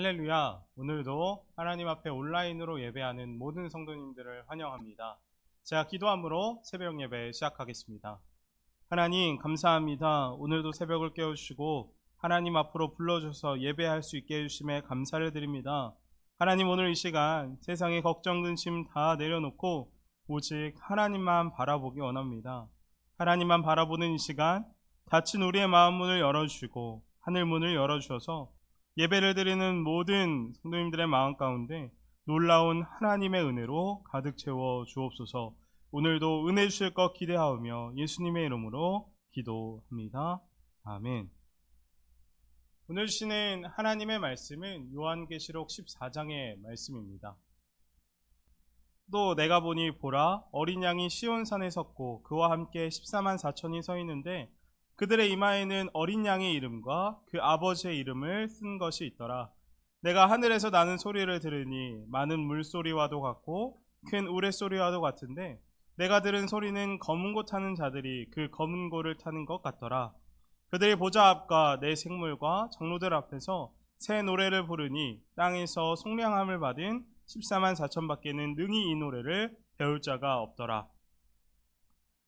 할렐루야. 오늘도 하나님 앞에 온라인으로 예배하는 모든 성도님들을 환영합니다. 제가 기도함으로 새벽 예배 시작하겠습니다. 하나님, 감사합니다. 오늘도 새벽을 깨우시고 하나님 앞으로 불러주셔서 예배할 수 있게 해주심에 감사를 드립니다. 하나님, 오늘 이 시간 세상의 걱정, 근심 다 내려놓고 오직 하나님만 바라보기 원합니다. 하나님만 바라보는 이 시간, 닫힌 우리의 마음 문을 열어주시고 하늘 문을 열어주셔서 예배를 드리는 모든 성도님들의 마음 가운데 놀라운 하나님의 은혜로 가득 채워 주옵소서. 오늘도 은혜 주실 것 기대하오며 예수님의 이름으로 기도합니다. 아멘. 오늘 주시는 하나님의 말씀은 요한계시록 14장의 말씀입니다. 또 내가 보니 보라 어린 양이 시온산에 섰고 그와 함께 14만 4천이 서 있는데 그들의 이마에는 어린 양의 이름과 그 아버지의 이름을 쓴 것이 있더라. 내가 하늘에서 나는 소리를 들으니 많은 물소리와도 같고 큰 우레소리와도 같은데 내가 들은 소리는 검은 고 타는 자들이 그 검은 고를 타는 것 같더라. 그들이 보좌 앞과 내 생물과 장로들 앞에서 새 노래를 부르니 땅에서 속량함을 받은 14만 4천 밖에는 능히 이 노래를 배울 자가 없더라.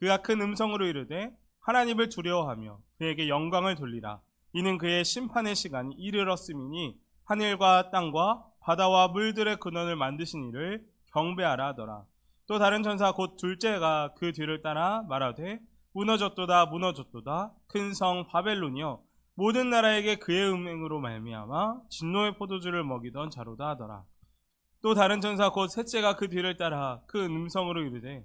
그가 큰 음성으로 이르되 하나님을 두려워하며 그에게 영광을 돌리라. 이는 그의 심판의 시간이 이르렀음이니 하늘과 땅과 바다와 물들의 근원을 만드신 이를 경배하라 하더라. 또 다른 천사 곧 둘째가 그 뒤를 따라 말하되 무너졌도다 무너졌도다 큰 성 바벨론이여 모든 나라에게 그의 음행으로 말미암아 진노의 포도주를 먹이던 자로다 하더라. 또 다른 천사 곧 셋째가 그 뒤를 따라 큰 음성으로 이르되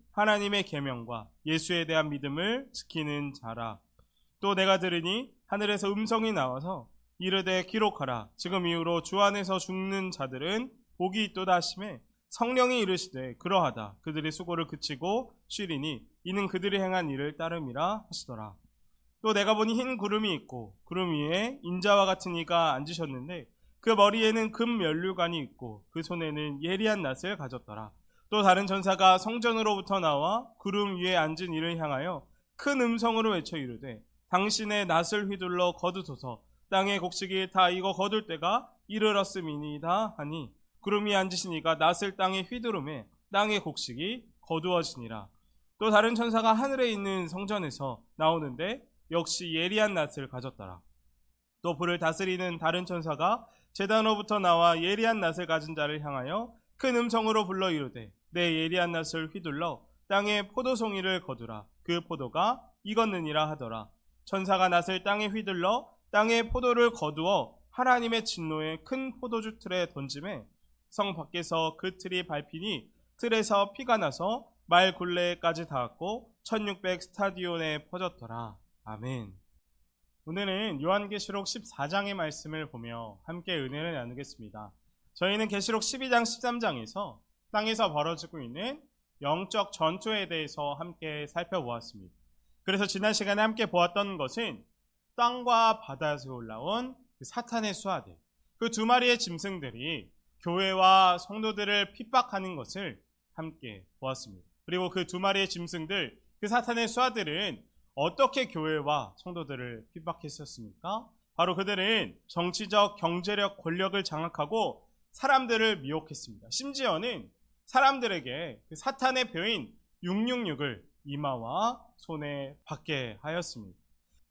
하나님의 계명과 예수에 대한 믿음을 지키는 자라. 또 내가 들으니 하늘에서 음성이 나와서 이르되 기록하라. 지금 이후로 주 안에서 죽는 자들은 복이 있도다 하심에 성령이 이르시되 그러하다. 그들의 수고를 그치고 쉬리니 이는 그들이 행한 일을 따름이라 하시더라. 또 내가 보니 흰 구름이 있고 구름 위에 인자와 같은 이가 앉으셨는데 그 머리에는 금 면류관이 있고 그 손에는 예리한 낫을 가졌더라. 또 다른 전사가 성전으로부터 나와 구름 위에 앉은 이를 향하여 큰 음성으로 외쳐 이르되 당신의 낫을 휘둘러 거두소서. 땅의 곡식이 다 익어 거둘 때가 이르렀음이니이다 하니 구름 위에 앉으신 이가 낫을 땅에 휘두르매 땅의 곡식이 거두어지니라. 또 다른 천사가 하늘에 있는 성전에서 나오는데 역시 예리한 낫을 가졌더라. 또 불을 다스리는 다른 천사가 재단으로부터 나와 예리한 낫을 가진 자를 향하여 큰 음성으로 불러 이르되 내 예리한 낫을 휘둘러 땅에 포도송이를 거두라. 그 포도가 익었느니라 하더라. 천사가 낫을 땅에 휘둘러 땅에 포도를 거두어 하나님의 진노의 큰 포도주 틀에 던짐에 성 밖에서 그 틀이 밟히니 틀에서 피가 나서 말 굴레까지 닿았고 1600 스타디온에 퍼졌더라. 아멘. 오늘은 요한계시록 14장의 말씀을 보며 함께 은혜를 나누겠습니다. 저희는 계시록 12장 13장에서 땅에서 벌어지고 있는 영적 전투에 대해서 함께 살펴보았습니다. 그래서 지난 시간에 함께 보았던 것은 땅과 바다에서 올라온 그 사탄의 수하들, 그 두 마리의 짐승들이 교회와 성도들을 핍박하는 것을 함께 보았습니다. 그리고 그 두 마리의 짐승들, 그 사탄의 수하들은 어떻게 교회와 성도들을 핍박했었습니까? 바로 그들은 정치적, 경제력, 권력을 장악하고 사람들을 미혹했습니다. 심지어는 사람들에게 그 사탄의 표인 666을 이마와 손에 받게 하였습니다.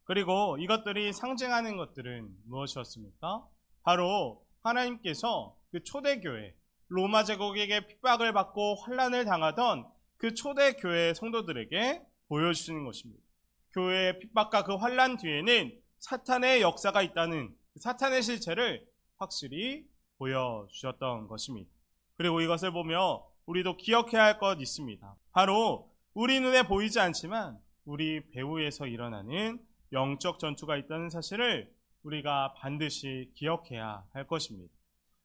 그리고 이것들이 상징하는 것들은 무엇이었습니까? 바로 하나님께서 그 초대교회, 로마 제국에게 핍박을 받고 환란을 당하던 그 초대교회 성도들에게 보여주시는 것입니다. 교회의 핍박과 그 환란 뒤에는 사탄의 역사가 있다는 그 사탄의 실체를 확실히 보여주셨던 것입니다. 그리고 이것을 보며 우리도 기억해야 할 것 있습니다. 바로 우리 눈에 보이지 않지만 우리 배후에서 일어나는 영적 전투가 있다는 사실을 우리가 반드시 기억해야 할 것입니다.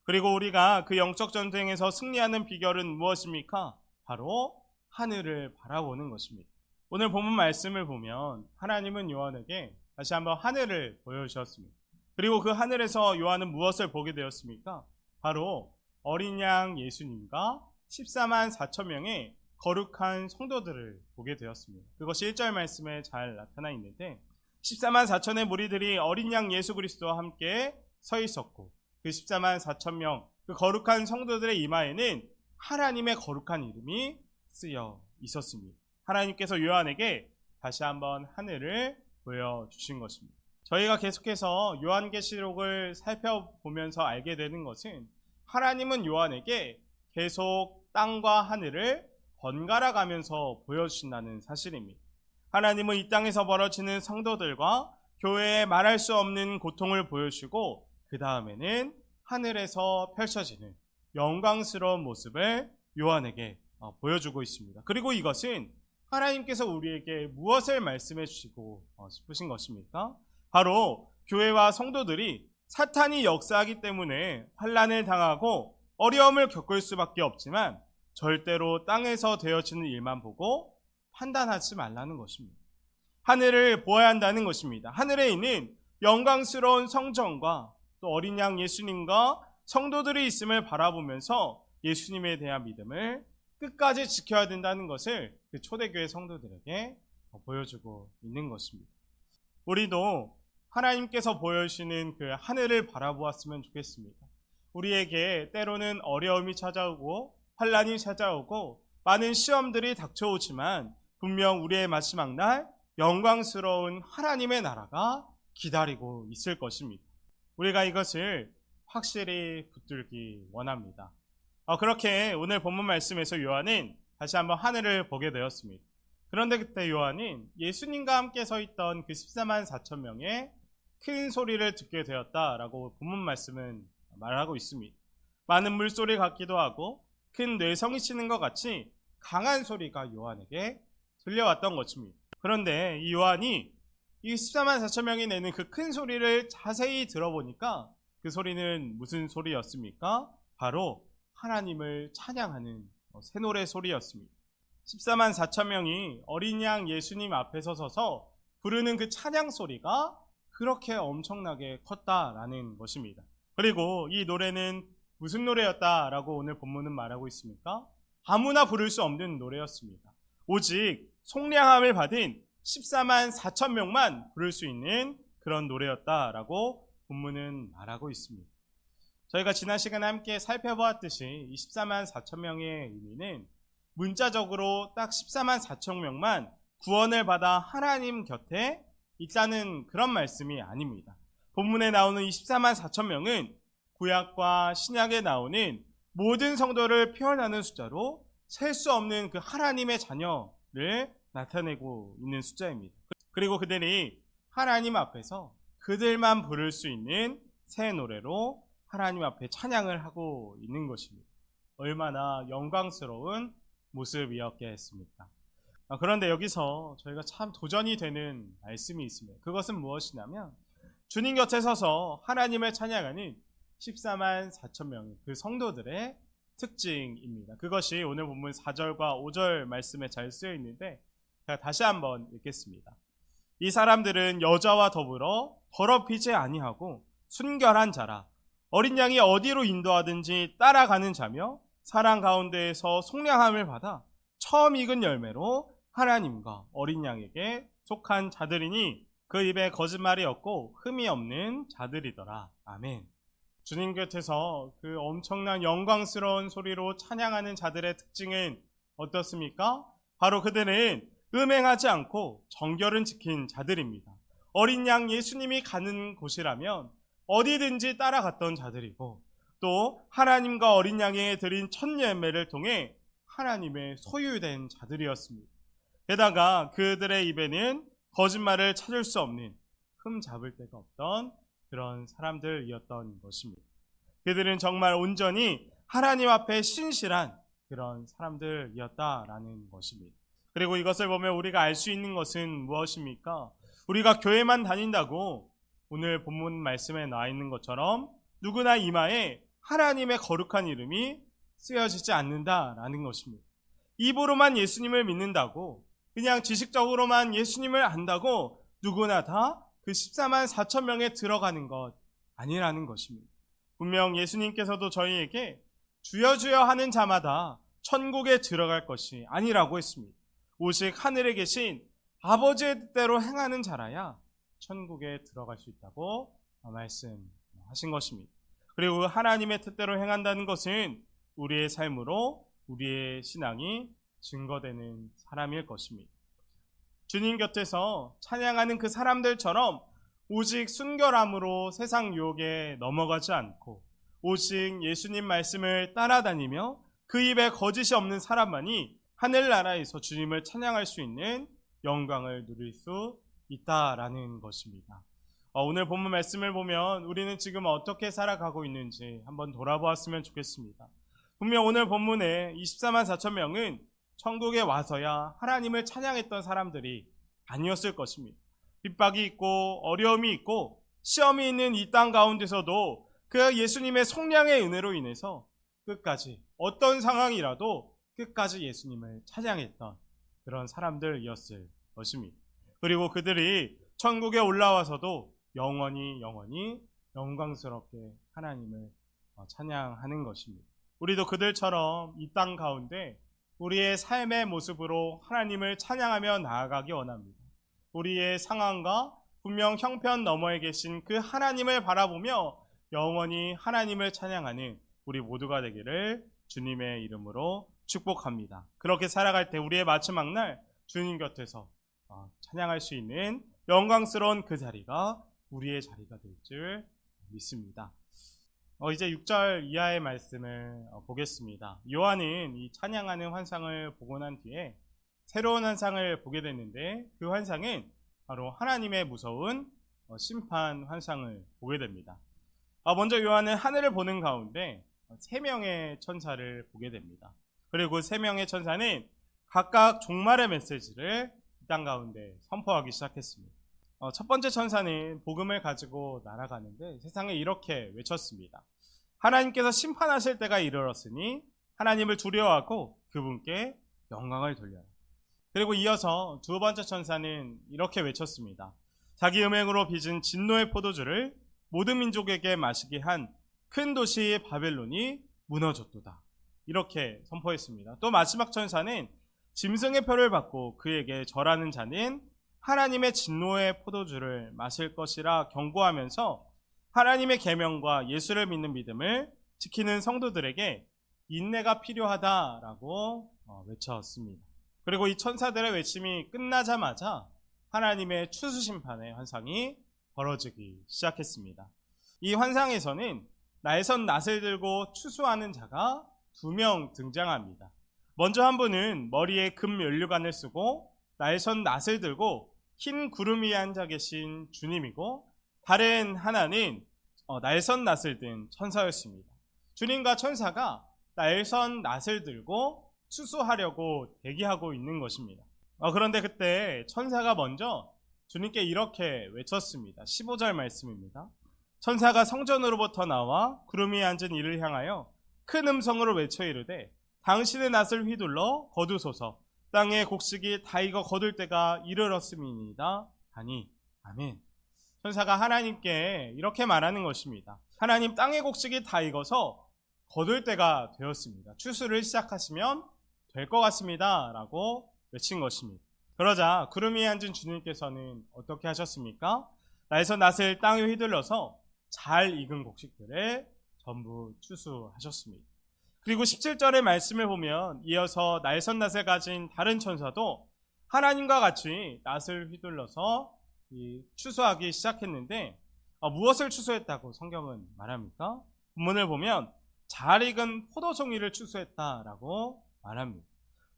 그리고 우리가 그 영적 전쟁에서 승리하는 비결은 무엇입니까? 바로 하늘을 바라보는 것입니다. 오늘 본문 말씀을 보면 하나님은 요한에게 다시 한번 하늘을 보여주셨습니다. 그리고 그 하늘에서 요한은 무엇을 보게 되었습니까? 바로 어린 양 예수님과 14만 4천 명의 거룩한 성도들을 보게 되었습니다. 그것이 1절 말씀에 잘 나타나 있는데 14만 4천의 무리들이 어린 양 예수 그리스도와 함께 서 있었고 그 14만 4천 명, 그 거룩한 성도들의 이마에는 하나님의 거룩한 이름이 쓰여 있었습니다. 하나님께서 요한에게 다시 한번 하늘을 보여주신 것입니다. 저희가 계속해서 요한계시록을 살펴보면서 알게 되는 것은 하나님은 요한에게 계속 땅과 하늘을 번갈아 가면서 보여주신다는 사실입니다. 하나님은 이 땅에서 벌어지는 성도들과 교회에 말할 수 없는 고통을 보여주고 그 다음에는 하늘에서 펼쳐지는 영광스러운 모습을 요한에게 어, 보여주고 있습니다. 그리고 이것은 하나님께서 우리에게 무엇을 말씀해 주시고 어, 싶으신 것입니까? 바로 교회와 성도들이 사탄이 역사하기 때문에 환란을 당하고 어려움을 겪을 수밖에 없지만 절대로 땅에서 되어지는 일만 보고 판단하지 말라는 것입니다. 하늘을 보아야 한다는 것입니다. 하늘에 있는 영광스러운 성전과 또 어린 양 예수님과 성도들이 있음을 바라보면서 예수님에 대한 믿음을 끝까지 지켜야 된다는 것을 그 초대교회 성도들에게 보여주고 있는 것입니다. 우리도 하나님께서 보여주시는 그 하늘을 바라보았으면 좋겠습니다. 우리에게 때로는 어려움이 찾아오고 환란이 찾아오고 많은 시험들이 닥쳐오지만 분명 우리의 마지막 날 영광스러운 하나님의 나라가 기다리고 있을 것입니다. 우리가 이것을 확실히 붙들기 원합니다. 어, 그렇게 오늘 본문 말씀에서 요한은 다시 한번 하늘을 보게 되었습니다. 그런데 그때 요한은 예수님과 함께 서 있던 그 14만 4천 명의 큰 소리를 듣게 되었다라고 본문 말씀은 말하고 있습니다. 많은 물소리 같기도 하고 큰 뇌성이 치는 것 같이 강한 소리가 요한에게 들려왔던 것입니다. 그런데 이 요한이 이 14만 4천 명이 내는 그 큰 소리를 자세히 들어보니까 그 소리는 무슨 소리였습니까? 바로 하나님을 찬양하는 새 노래 소리였습니다. 14만 4천 명이 어린 양 예수님 앞에서 서서 부르는 그 찬양 소리가 그렇게 엄청나게 컸다라는 것입니다. 그리고 이 노래는 무슨 노래였다라고 오늘 본문은 말하고 있습니까? 아무나 부를 수 없는 노래였습니다. 오직 속량함을 받은 14만 4천 명만 부를 수 있는 그런 노래였다라고 본문은 말하고 있습니다. 저희가 지난 시간에 함께 살펴보았듯이 24만 4천 명의 의미는 문자적으로 딱 14만 4천 명만 구원을 받아 하나님 곁에 있다는 그런 말씀이 아닙니다. 본문에 나오는 24만 4천 명은 구약과 신약에 나오는 모든 성도를 표현하는 숫자로 셀 수 없는 그 하나님의 자녀를 나타내고 있는 숫자입니다. 그리고 그들이 하나님 앞에서 그들만 부를 수 있는 새 노래로 하나님 앞에 찬양을 하고 있는 것입니다. 얼마나 영광스러운 모습이었겠습니까? 아, 그런데 여기서 저희가 참 도전이 되는 말씀이 있습니다. 그것은 무엇이냐면 주님 곁에 서서 하나님을 찬양하는 14만 4천 명의 그 성도들의 특징입니다. 그것이 오늘 본문 4절과 5절 말씀에 잘 쓰여 있는데 제가 다시 한번 읽겠습니다. 이 사람들은 여자와 더불어 더럽히지 아니하고 순결한 자라 어린 양이 어디로 인도하든지 따라가는 자며 사랑 가운데에서 속량함을 받아 처음 익은 열매로 하나님과 어린 양에게 속한 자들이니 그 입에 거짓말이 없고 흠이 없는 자들이더라. 아멘. 주님 곁에서 그 엄청난 영광스러운 소리로 찬양하는 자들의 특징은 어떻습니까? 바로 그들은 음행하지 않고 정결은 지킨 자들입니다. 어린 양 예수님이 가는 곳이라면 어디든지 따라갔던 자들이고 또 하나님과 어린 양에 드린 첫 예매를 통해 하나님의 소유된 자들이었습니다. 게다가 그들의 입에는 거짓말을 찾을 수 없는 흠 잡을 데가 없던 그런 사람들이었던 것입니다. 그들은 정말 온전히 하나님 앞에 신실한 그런 사람들이었다라는 것입니다. 그리고 이것을 보면 우리가 알 수 있는 것은 무엇입니까? 우리가 교회만 다닌다고 오늘 본문 말씀에 나와 있는 것처럼 누구나 이마에 하나님의 거룩한 이름이 쓰여지지 않는다라는 것입니다. 입으로만 예수님을 믿는다고 그냥 지식적으로만 예수님을 안다고 누구나 다 그 14만 4천 명에 들어가는 것 아니라는 것입니다. 분명 예수님께서도 저희에게 주여 주여 하는 자마다 천국에 들어갈 것이 아니라고 했습니다. 오직 하늘에 계신 아버지의 뜻대로 행하는 자라야 천국에 들어갈 수 있다고 말씀하신 것입니다. 그리고 하나님의 뜻대로 행한다는 것은 우리의 삶으로 우리의 신앙이 증거되는 사람일 것입니다. 주님 곁에서 찬양하는 그 사람들처럼 오직 순결함으로 세상 유혹에 넘어가지 않고 오직 예수님 말씀을 따라다니며 그 입에 거짓이 없는 사람만이 하늘나라에서 주님을 찬양할 수 있는 영광을 누릴 수 있다라는 것입니다. 어, 오늘 본문 말씀을 보면 우리는 지금 어떻게 살아가고 있는지 한번 돌아보았으면 좋겠습니다. 분명 오늘 본문에 24만 4천 명은 천국에 와서야 하나님을 찬양했던 사람들이 아니었을 것입니다. 핍박이 있고 어려움이 있고 시험이 있는 이 땅 가운데서도 그 예수님의 속량의 은혜로 인해서 끝까지 어떤 상황이라도 끝까지 예수님을 찬양했던 그런 사람들이었을 것입니다. 그리고 그들이 천국에 올라와서도 영원히 영원히 영광스럽게 하나님을 찬양하는 것입니다. 우리도 그들처럼 이 땅 가운데 우리의 삶의 모습으로 하나님을 찬양하며 나아가기 원합니다. 우리의 상황과 분명 형편 너머에 계신 그 하나님을 바라보며 영원히 하나님을 찬양하는 우리 모두가 되기를 주님의 이름으로 축복합니다. 그렇게 살아갈 때 우리의 마지막 날 주님 곁에서 어, 찬양할 수 있는 영광스러운 그 자리가 우리의 자리가 될 줄 믿습니다. 어, 이제 6절 이하의 말씀을 어, 보겠습니다. 요한은 이 찬양하는 환상을 보고 난 뒤에 새로운 환상을 보게 됐는데 그 환상은 바로 하나님의 무서운 어, 심판 환상을 보게 됩니다. 어, 먼저 요한은 하늘을 보는 가운데 세 명의 천사를 보게 됩니다. 그리고 세 명의 천사는 각각 종말의 메시지를 이 땅 가운데 선포하기 시작했습니다. 어, 첫 번째 천사는 복음을 가지고 날아가는데 세상에 이렇게 외쳤습니다. 하나님께서 심판하실 때가 이르렀으니 하나님을 두려워하고 그분께 영광을 돌려라. 그리고 이어서 두 번째 천사는 이렇게 외쳤습니다. 자기 음행으로 빚은 진노의 포도주를 모든 민족에게 마시게 한 큰 도시 바벨론이 무너졌도다. 이렇게 선포했습니다. 또 마지막 천사는 짐승의 표를 받고 그에게 절하는 자는 하나님의 진노의 포도주를 마실 것이라 경고하면서 하나님의 계명과 예수를 믿는 믿음을 지키는 성도들에게 인내가 필요하다라고 어, 외쳤습니다. 그리고 이 천사들의 외침이 끝나자마자 하나님의 추수 심판의 환상이 벌어지기 시작했습니다. 이 환상에서는 날선 낫을 들고 추수하는 자가 두 명 등장합니다. 먼저 한 분은 머리에 금 연료관을 쓰고 날선 낫을 들고 흰 구름 위에 앉아 계신 주님이고 다른 하나는 어, 날선 낫을 든 천사였습니다. 주님과 천사가 날선 낫을 들고 추수하려고 대기하고 있는 것입니다. 어, 그런데 그때 천사가 먼저 주님께 이렇게 외쳤습니다. 15절 말씀입니다. 천사가 성전으로부터 나와 구름 위에 앉은 이를 향하여 큰 음성으로 외쳐 이르되 당신의 낫을 휘둘러 거두소서 땅의 곡식이 다 익어 거둘 때가 이르렀음이니이다. 하니 아멘. 천사가 하나님께 이렇게 말하는 것입니다. 하나님 땅의 곡식이 다 익어서 거둘 때가 되었습니다. 추수를 시작하시면 될 것 같습니다. 라고 외친 것입니다. 그러자 구름 위에 앉은 주님께서는 어떻게 하셨습니까? 나에서 낫을 땅에 휘둘러서 잘 익은 곡식들을 전부 추수하셨습니다. 그리고 17절의 말씀을 보면 이어서 날선 낫을 가진 다른 천사도 하나님과 같이 낫을 휘둘러서 추수하기 시작했는데 어, 무엇을 추수했다고 성경은 말합니까? 본문을 보면 잘 익은 포도송이를 추수했다라고 말합니다.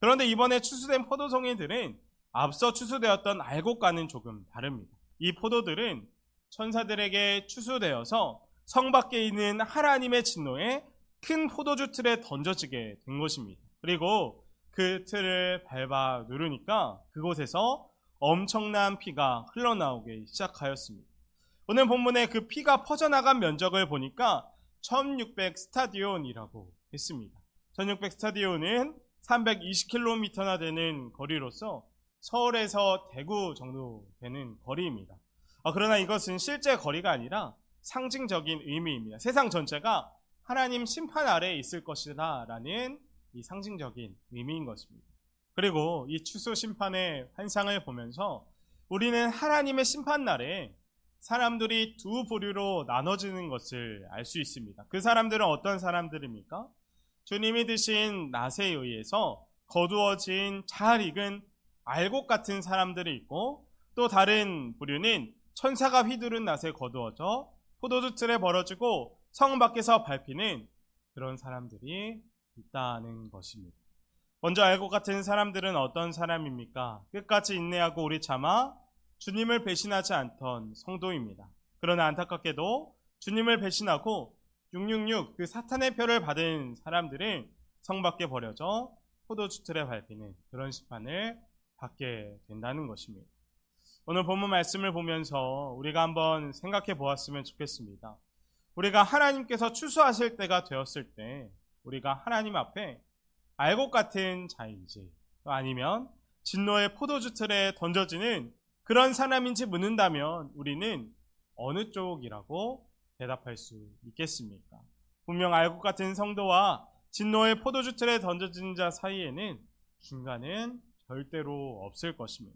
그런데 이번에 추수된 포도송이들은 앞서 추수되었던 알곡과는 조금 다릅니다. 이 포도들은 천사들에게 추수되어서 성 밖에 있는 하나님의 진노에 큰 포도주 틀에 던져지게 된 것입니다. 그리고 그 틀을 밟아 누르니까 그곳에서 엄청난 피가 흘러나오기 시작하였습니다. 오늘 본문에 그 피가 퍼져나간 면적을 보니까 1600 스타디온이라고 했습니다. 1600 스타디온은 320km나 되는 거리로서 서울에서 대구 정도 되는 거리입니다. 어, 그러나 이것은 실제 거리가 아니라 상징적인 의미입니다. 세상 전체가 하나님 심판 아래에 있을 것이다 라는 이 상징적인 의미인 것입니다. 그리고 이 추수 심판의 환상을 보면서 우리는 하나님의 심판 날에 사람들이 두 부류로 나눠지는 것을 알 수 있습니다. 그 사람들은 어떤 사람들입니까? 주님이 드신 낫에 의해서 거두어진 잘 익은 알곡 같은 사람들이 있고 또 다른 부류는 천사가 휘두른 낫에 거두어져 포도주 틀에 벌어지고 성 밖에서 밟히는 그런 사람들이 있다는 것입니다. 먼저 알곡 같은 사람들은 어떤 사람입니까? 끝까지 인내하고 우리 참아 주님을 배신하지 않던 성도입니다. 그러나 안타깝게도 주님을 배신하고 666 그 사탄의 표를 받은 사람들은 성 밖에 버려져 포도주 틀에 밟히는 그런 심판을 받게 된다는 것입니다. 오늘 본문 말씀을 보면서 우리가 한번 생각해 보았으면 좋겠습니다. 우리가 하나님께서 추수하실 때가 되었을 때 우리가 하나님 앞에 알곡 같은 자인지 아니면 진노의 포도주 틀에 던져지는 그런 사람인지 묻는다면 우리는 어느 쪽이라고 대답할 수 있겠습니까? 분명 알곡 같은 성도와 진노의 포도주 틀에 던져진 자 사이에는 중간은 절대로 없을 것입니다.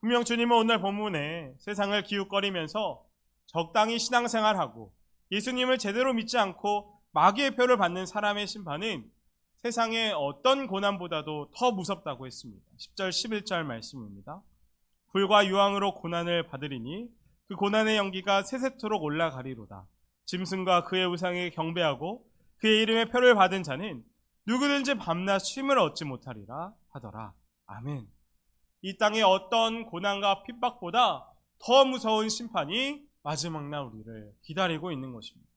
분명 주님은 오늘 본문에 세상을 기웃거리면서 적당히 신앙생활하고 예수님을 제대로 믿지 않고 마귀의 표를 받는 사람의 심판은 세상의 어떤 고난보다도 더 무섭다고 했습니다. 10절 11절 말씀입니다. 불과 유황으로 고난을 받으리니 그 고난의 연기가 세세토록 올라가리로다. 짐승과 그의 우상에 경배하고 그의 이름의 표를 받은 자는 누구든지 밤낮 쉼을 얻지 못하리라 하더라. 아멘. 이 땅의 어떤 고난과 핍박보다 더 무서운 심판이 마지막 날 우리를 기다리고 있는 것입니다.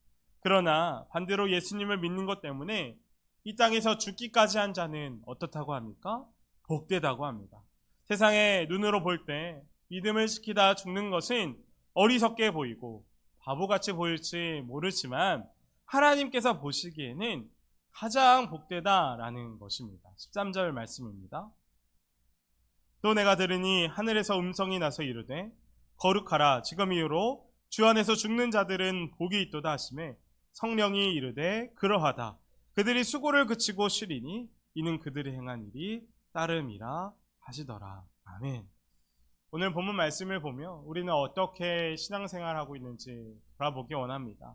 그러나 반대로 예수님을 믿는 것 때문에 이 땅에서 죽기까지 한 자는 어떻다고 합니까? 복되다고 합니다. 세상의 눈으로 볼 때 믿음을 지키다 죽는 것은 어리석게 보이고 바보같이 보일지 모르지만 하나님께서 보시기에는 가장 복되다라는 것입니다. 13절 말씀입니다. 또 내가 들으니 하늘에서 음성이 나서 이르되 거룩하라 지금 이후로 주 안에서 죽는 자들은 복이 있도다 하심에 성령이 이르되 그러하다. 그들이 수고를 그치고 쉬리니 이는 그들이 행한 일이 따름이라 하시더라. 아멘. 오늘 본문 말씀을 보며 우리는 어떻게 신앙생활하고 있는지 돌아보기 원합니다.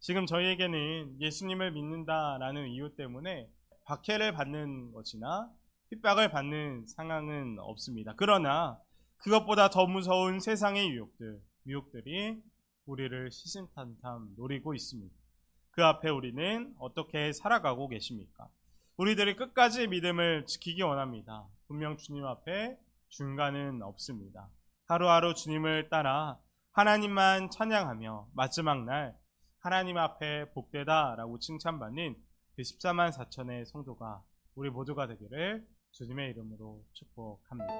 지금 저희에게는 예수님을 믿는다라는 이유 때문에 박해를 받는 것이나 핍박을 받는 상황은 없습니다. 그러나 그것보다 더 무서운 세상의 유혹들, 유혹들이 우리를 시심탄탄 노리고 있습니다. 그 앞에 우리는 어떻게 살아가고 계십니까? 우리들이 끝까지 믿음을 지키기 원합니다. 분명 주님 앞에 중간은 없습니다. 하루하루 주님을 따라 하나님만 찬양하며 마지막 날 하나님 앞에 복되다라고 칭찬받는 그 14만 4천의 성도가 우리 모두가 되기를 주님의 이름으로 축복합니다.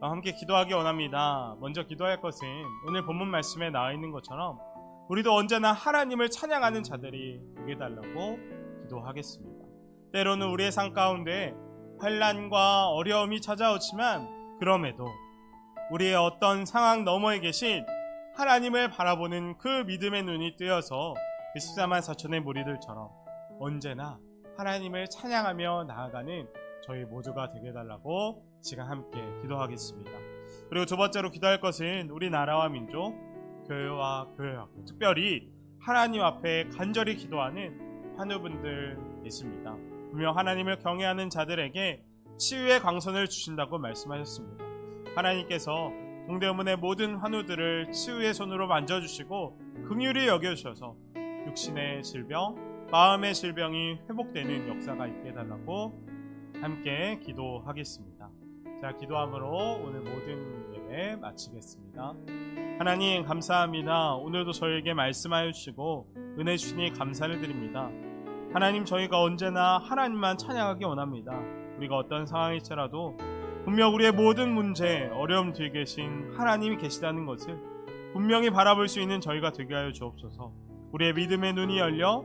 어, 함께 기도하기 원합니다. 먼저 기도할 것은 오늘 본문 말씀에 나와 있는 것처럼 우리도 언제나 하나님을 찬양하는 자들이 되게 달라고 기도하겠습니다. 때로는 우리의 삶 가운데 환란과 어려움이 찾아오지만 그럼에도 우리의 어떤 상황 너머에 계신 하나님을 바라보는 그 믿음의 눈이 뜨여서 그 14만 4천의 무리들처럼 언제나 하나님을 찬양하며 나아가는 저희 모두가 되게 해달라고 지금 함께 기도하겠습니다. 그리고 두 번째로 기도할 것은 우리나라와 민족, 교회와 교회학교, 특별히 하나님 앞에 간절히 기도하는 환우분들 계십니다. 분명 하나님을 경외하는 자들에게 치유의 광선을 주신다고 말씀하셨습니다. 하나님께서 동대문의 모든 환우들을 치유의 손으로 만져주시고 긍휼히 여겨주셔서 육신의 질병, 마음의 질병이 회복되는 역사가 있게 해달라고 함께 기도하겠습니다. 자, 기도함으로 오늘 모든 예배 마치겠습니다. 하나님 감사합니다. 오늘도 저에게 말씀하여 주시고 은혜 주시니 감사를 드립니다. 하나님 저희가 언제나 하나님만 찬양하기 원합니다. 우리가 어떤 상황일지라도 분명 우리의 모든 문제, 어려움 뒤에 계신 하나님이 계시다는 것을 분명히 바라볼 수 있는 저희가 되게 하여 주옵소서. 우리의 믿음의 눈이 열려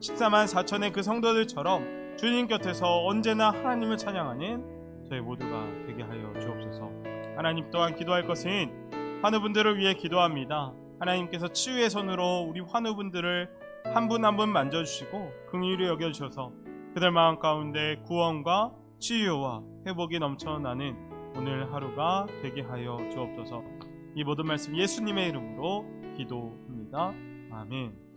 14만 4천의 그 성도들처럼 주님 곁에서 언제나 하나님을 찬양하는 저희 모두가 되게 하여 주옵소서. 하나님 또한 기도할 것은 환우분들을 위해 기도합니다. 하나님께서 치유의 손으로 우리 환우분들을 한 분 한분 만져주시고 긍휼히 여겨주셔서 그들 마음 가운데 구원과 치유와 회복이 넘쳐나는 오늘 하루가 되게 하여 주옵소서. 이 모든 말씀 예수님의 이름으로 기도합니다. 아멘.